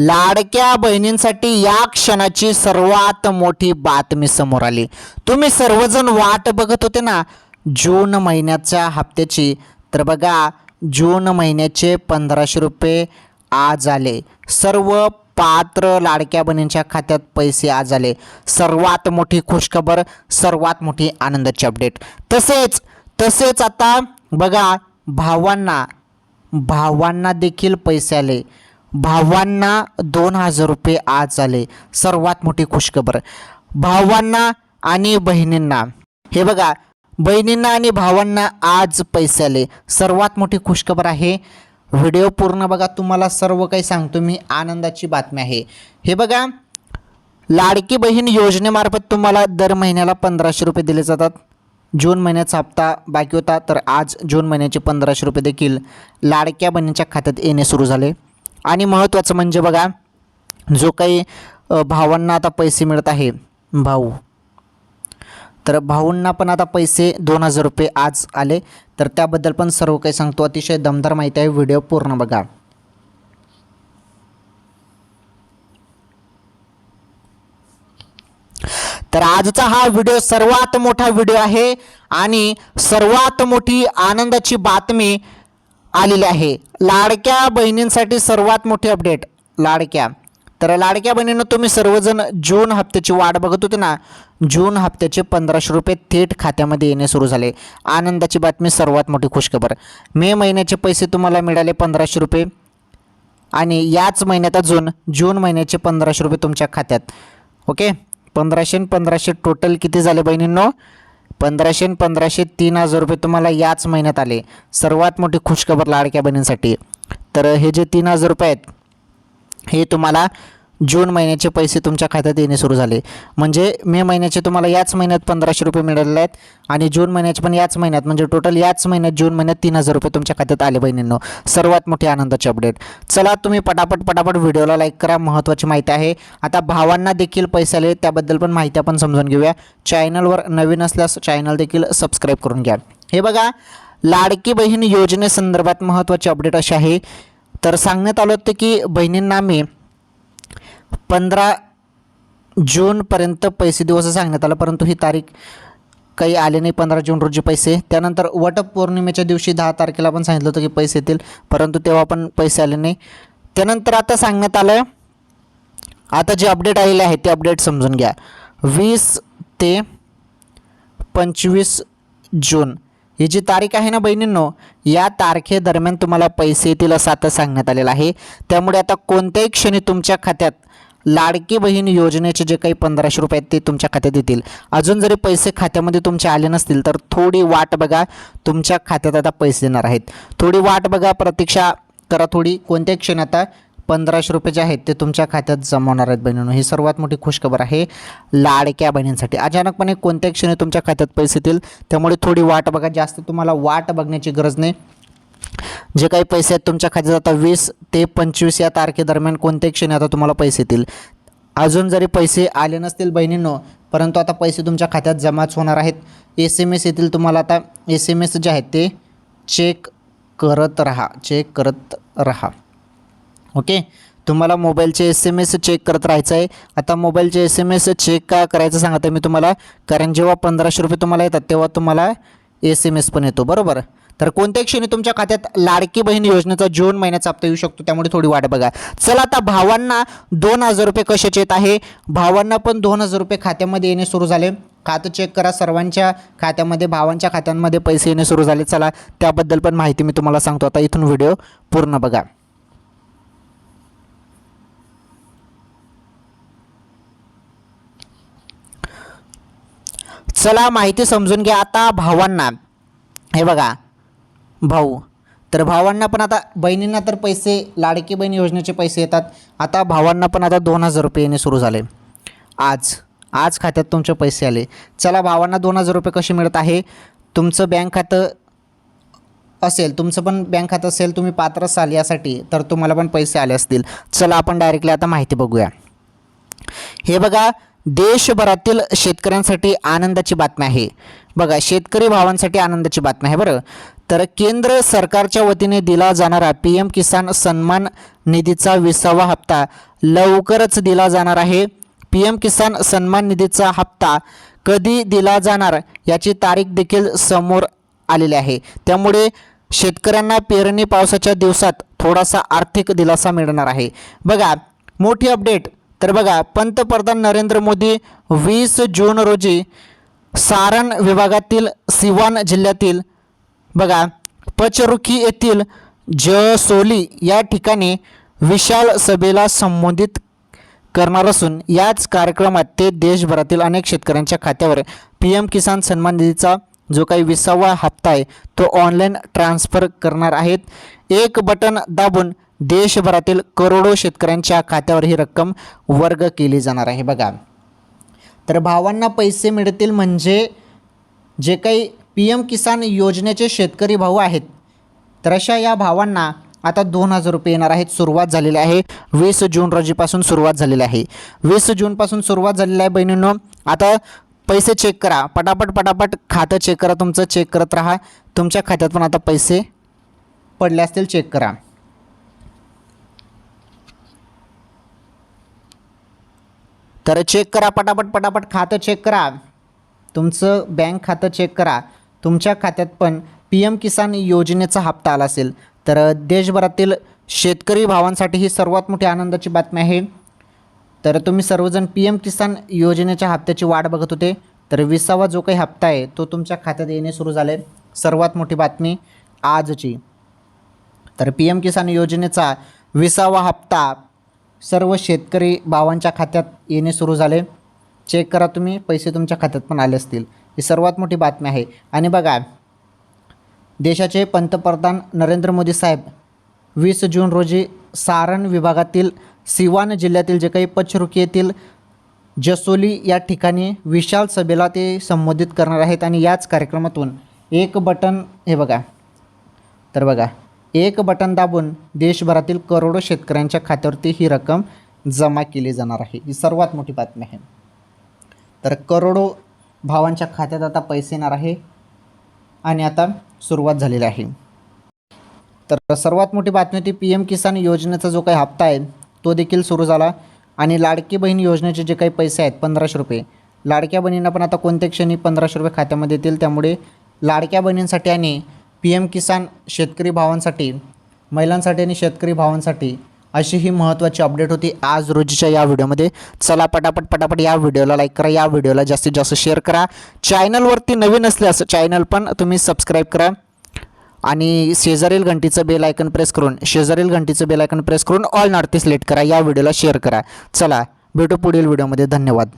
लाडक्या बहिणींसाठी या क्षणाची सर्वात मोठी बातमी समोर आली. तुम्ही सर्वजण वाट बघत होते ना? जून महिन्याच्या हप्त्याची. तर बघा जून महिन्याचे पंधराशे रुपये आज आले. सर्व पात्र लाडक्या बहिणींच्या खात्यात पैसे आज आले. सर्वात मोठी खुशखबर सर्वात मोठी आनंदाची अपडेट. तसेच तसेच आता बघा भावांना भावांना देखील पैसे आले. भावांना दोन हजार रुपये आज आले सर्वात मोठी खुशखबर. भावांना आणि बहिणींना. हे बघा बहिणींना आणि भावांना आज पैसे आले. सर्वात मोठी खुशखबर आहे. व्हिडिओ पूर्ण बघा तुम्हाला सर्व काही सांगतो मी. आनंदाची बातमी आहे. हे बघा लाडकी बहीण योजनेमार्फत तुम्हाला दर महिन्याला पंधराशे रुपये दिले जातात. जून महिन्याचा हप्ता बाकी होता तर आज जून महिन्याचे पंधराशे रुपये देखील लाडक्या बहिणींच्या खात्यात येणे सुरू झाले. आणि महत्त्वाचं म्हणजे बघा जो काही भावांना आता पैसे मिळत आहे भाऊ. तर भाऊंना पण आता पैसे दोन हजार रुपये आज आले. तर त्याबद्दल पण सर्व काही सांगतो. अतिशय दमदार माहिती आहे. व्हिडिओ पूर्ण बघा. तर आजचा हा व्हिडिओ सर्वात मोठा व्हिडिओ आहे. आणि सर्वात मोठी आनंदाची बातमी आलेली आहे. लाडक्या बहिणींसाठी सर्वात मोठी अपडेट लाडक्या. तर लाडक्या बहिणीनं तुम्ही सर्वजण जून हप्त्याची वाट बघत होते ना? जून हप्त्याचे पंधराशे रुपये थेट खात्यामध्ये येणे सुरू झाले. आनंदाची बातमी सर्वात मोठी खुशखबर. मे महिन्याचे पैसे तुम्हाला मिळाले पंधराशे रुपये. आणि याच महिन्यात अजून जून महिन्याचे पंधराशे रुपये तुमच्या खात्यात. ओके? पंधराशे आणि पंधराशे टोटल किती झाले बहिणींनो? पंधराशे आणि पंधराशे तीन हजार रुपये तुम्हाला याच महिन्यात आले. सर्वात मोठी खुशखबर लाडक्या बहिणींसाठी. तर हे जे तीन हजार रुपये आहेत हे तुम्हाला जून महिन्याचे पैसे तुमच्या खात्यात येणे सुरू झाले. म्हणजे मे महिन्याचे तुम्हाला याच महिन्यात पंधराशे रुपये मिळालेले आहेत आणि जून महिन्याचे पण याच महिन्यात म्हणजे टोटल याच महिन्यात जून महिन्यात तीन हजार रुपये तुमच्या खात्यात आले बहिणींनो. सर्वात मोठी आनंदाची अपडेट चला तुम्ही पटापट पटापट व्हिडिओला लाईक करा महत्त्वाची माहिती आहे. आता भावांना देखील पैसे आले त्याबद्दल पण माहिती आपण समजून घेऊया. चॅनलवर नवीन असल्यास चॅनल देखील सबस्क्राईब करून घ्या. हे बघा लाडकी बहीण योजनेसंदर्भात महत्त्वाची अपडेट अशी आहे. तर सांगण्यात आलं होतं की बहिणींना मी पंधरा जूनपर्यंत पैसे दिवस सांगण्यात आलं परंतु ही तारीख काही आले नाही पंधरा जून रोजी पैसे. त्यानंतर वटपौर्णिमेच्या दिवशी दहा तारखेला पण सांगितलं होतं की पैसे येतील परंतु तेव्हा पण पैसे आले नाही. त्यानंतर आता सांगण्यात आलं आता जे अपडेट आलेले आहे ते अपडेट समजून घ्या. वीस ते पंचवीस जून. ही जी तारीख आहे ना बहिणींनो या तारखेदरम्यान तुम्हाला पैसे येतील असं आता सांगण्यात आलेलं आहे. त्यामुळे आता कोणत्याही क्षणी तुमच्या खात्यात लाडकी बहीण योजनेचे जे काही पंधराशे रुपये आहेत ते तुमच्या खात्यात येतील. अजून जरी पैसे खात्यामध्ये तुमचे आले नसतील तर थोडी वाट बघा तुमच्या खात्यात आता पैसे येणार आहेत. थोडी वाट बघा प्रतीक्षा करा थोडी. कोणत्याही क्षणी आता पंधराशे रुपये जे आहेत ते तुमच्या खात्यात जमवणार आहेत बहिणींनो. ही सर्वात मोठी खुशखबर आहे लाडक्या बहिणींसाठी. अचानकपणे कोणत्याही क्षणी तुमच्या खात्यात पैसे येतील त्यामुळे थोडी वाट बघा. जास्त तुम्हाला वाट बघण्याची गरज नाही. जे काही पैसे आहेत तुमच्या खात्यात आता वीस ते पंचवीस या तारखेदरम्यान कोणत्याही क्षणी आता तुम्हाला पैसे येतील. अजून जरी पैसे आले नसतील बहिणींनो परंतु आता पैसे तुमच्या खात्यात जमाच होणार आहेत. एस एम एस येतील तुम्हाला आता. एस एम एस जे आहेत ते चेक करत राहा चेक करत राहा. ओके? तुम्हाला मोबाईलचे एस एम एस चेक करत राहायचं आहे आता मोबाईलचे एस एम एस चेक का करायचं सांगत आहे मी तुम्हाला. कारण जेव्हा पंधराशे रुपये तुम्हाला येतात तेव्हा तुम्हाला एस एम एस पण येतो बरोबर? तर कोणत्या क्षणी तुमच्या खात्यात लाडकी बहीण योजनेचा जून महिन्याचा हप्ता येऊ शकतो त्यामुळे थोडी वाट बघा. चला आता भावांना दोन हजार रुपये कशाचे येत आहे? भावांना पण दोन हजार रुपये खात्यामध्ये येणे सुरू झाले. खातं चेक करा सर्वांच्या खात्यामध्ये भावांच्या खात्यांमध्ये पैसे येणे सुरू झाले. चला त्याबद्दल पण माहिती मी तुम्हाला सांगतो. आता इथून व्हिडिओ पूर्ण बघा. चला माहिती समजून घ्या आता भावांना. हे बघा भाऊ. तर भावांना पण आता बहिणींना तर पैसे लाडकी बहीण योजनेचे पैसे येतात. आता भावांना पण आता दोन हजार रुपये येणे सुरू झाले. आज आज खात्यात तुमचे पैसे आले. चला भावांना दोन हजार रुपये कसे मिळत आहे? तुमचं बँक खातं असेल तुमचं पण बँक खातं असेल तुम्ही पात्र असाल यासाठी तर तुम्हाला पण पैसे आले असतील. चला आपण डायरेक्टली आता माहिती बघूया. हे बघा देशभरातील शेतकऱ्यांसाठी आनंदाची बातमी आहे. बघा शेतकरी भावांसाठी आनंदाची बातमी आहे बरं. तर केंद्र सरकारच्या वतीने दिला जाणारा पी एम किसान सन्मान निधीचा विसावा हप्ता लवकरच दिला जाणार आहे. पी एम किसान सन्मान निधीचा हप्ता कधी दिला जाणार याची तारीख देखील समोर आलेली आहे. त्यामुळे शेतकऱ्यांना पेरणी पावसाच्या दिवसात थोडासा आर्थिक दिलासा मिळणार आहे. बघा मोठी अपडेट तर बघा पंतप्रधान नरेंद्र मोदी वीस जून रोजी सारण विभागातील सिवान जिल्ह्यातील बघा पचरुखी येथील जसोली या ठिकाणी विशाल सभेला संबोधित करणार असून याच कार्यक्रमात ते देशभरातील अनेक शेतकऱ्यांच्या खात्यावर पी एम किसान सन्मान निधीचा जो काही विसावा हप्ता आहे तो ऑनलाईन ट्रान्स्फर करणार आहेत. एक बटन दाबून देशभरातील करोडो शेतकऱ्यांच्या खात्यावर ही रक्कम वर्ग केली जाणार आहे. बघा. तर भावांना पैसे मिळतील म्हणजे जे काही पी एम किसान योजनेचे शेतकरी भाऊ आहेत तर अशा या भावांना आता दोन हजार रुपये येणार आहेत. सुरुवात झालेली आहे. वीस जून रोजीपासून सुरुवात झालेली आहे. वीस जूनपासून सुरुवात झालेली आहे बहिणींनो. आता पैसे चेक करा. पटापट पटापट खातं चेक करा. तुमचं चेक करत राहा. तुमच्या खात्यात पण आता पैसे पडले असतील चेक करा. तर चेक करा पटापट पटापट खातं चेक करा. तुमचं बँक खातं चेक करा. तुमच्या खात्यात पण पी एम किसान योजनेचा हप्ता आला असेल. तर देशभरातील शेतकरी भावांसाठी ही सर्वात मोठी आनंदाची बातमी आहे. तर तुम्ही सर्वजण पी एम किसान योजनेच्या हप्त्याची वाट बघत होते. तर विसावा जो काही हप्ता आहे तो तुमच्या खात्यात येणे सुरू झाले सर्वात मोठी बातमी आजची. तर पी एम किसान योजनेचा विसावा हप्ता सर्व शेतकरी भावांच्या खात्यात येणे सुरू झाले. चेक करा तुम्ही पैसे तुमच्या खात्यात पण आले असतील. ही सर्वात मोठी बातमी आहे. आणि बघा देशाचे पंतप्रधान नरेंद्र मोदी साहेब वीस जून रोजी सारण विभागातील सिवान जिल्ह्यातील जे काही पचरुकी येथील जसोली या ठिकाणी विशाल सभेला ते संबोधित करणार आहेत. आणि याच कार्यक्रमातून एक बटन हे बघा. तर बघा एक बटन दाबून देशभरातील करोडो शेतकऱ्यांच्या खात्यावरती ही रक्कम जमा केली जाणार आहे. ही सर्वात मोठी बातमी आहे. तर करोडो भावांच्या खात्यात आता पैसे येणार आहे आणि आता सुरुवात झालेली आहे. तर सर्वात मोठी बातमी होती पी एम किसान योजनेचा जो काही हप्ता आहे तो देखील सुरू झाला. आणि लाडकी बहीण योजनेचे जे काही पैसे आहेत पंधराशे रुपये लाडक्या बहिणींना पण आता कोणत्या क्षणी पंधराशे रुपये खात्यामध्ये येतील. त्यामुळे लाडक्या बहिणींसाठी आणि पी एम किसान शेतकरी भावांसाठी महिलांसाठी आणि शेतकरी भावांसाठी अशी ही महत्त्वाची अपडेट होती आज रोजीच्या या व्हिडिओमध्ये. चला पटापट पटापट या व्हिडिओला लाईक करा या व्हिडिओला जास्तीत जास्त शेअर करा. चॅनलवरती नवीन असल्यास चॅनल पण तुम्ही सबस्क्राईब करा. आणि शेजारील घंटीचं बेल आयकन प्रेस करून शेजारील घंटीचं बेल आयकन प्रेस करून ऑल नॉर्थ सिलेक्ट करा या व्हिडिओला शेअर करा. चला भेटू पुढील व्हिडिओमध्ये. धन्यवाद.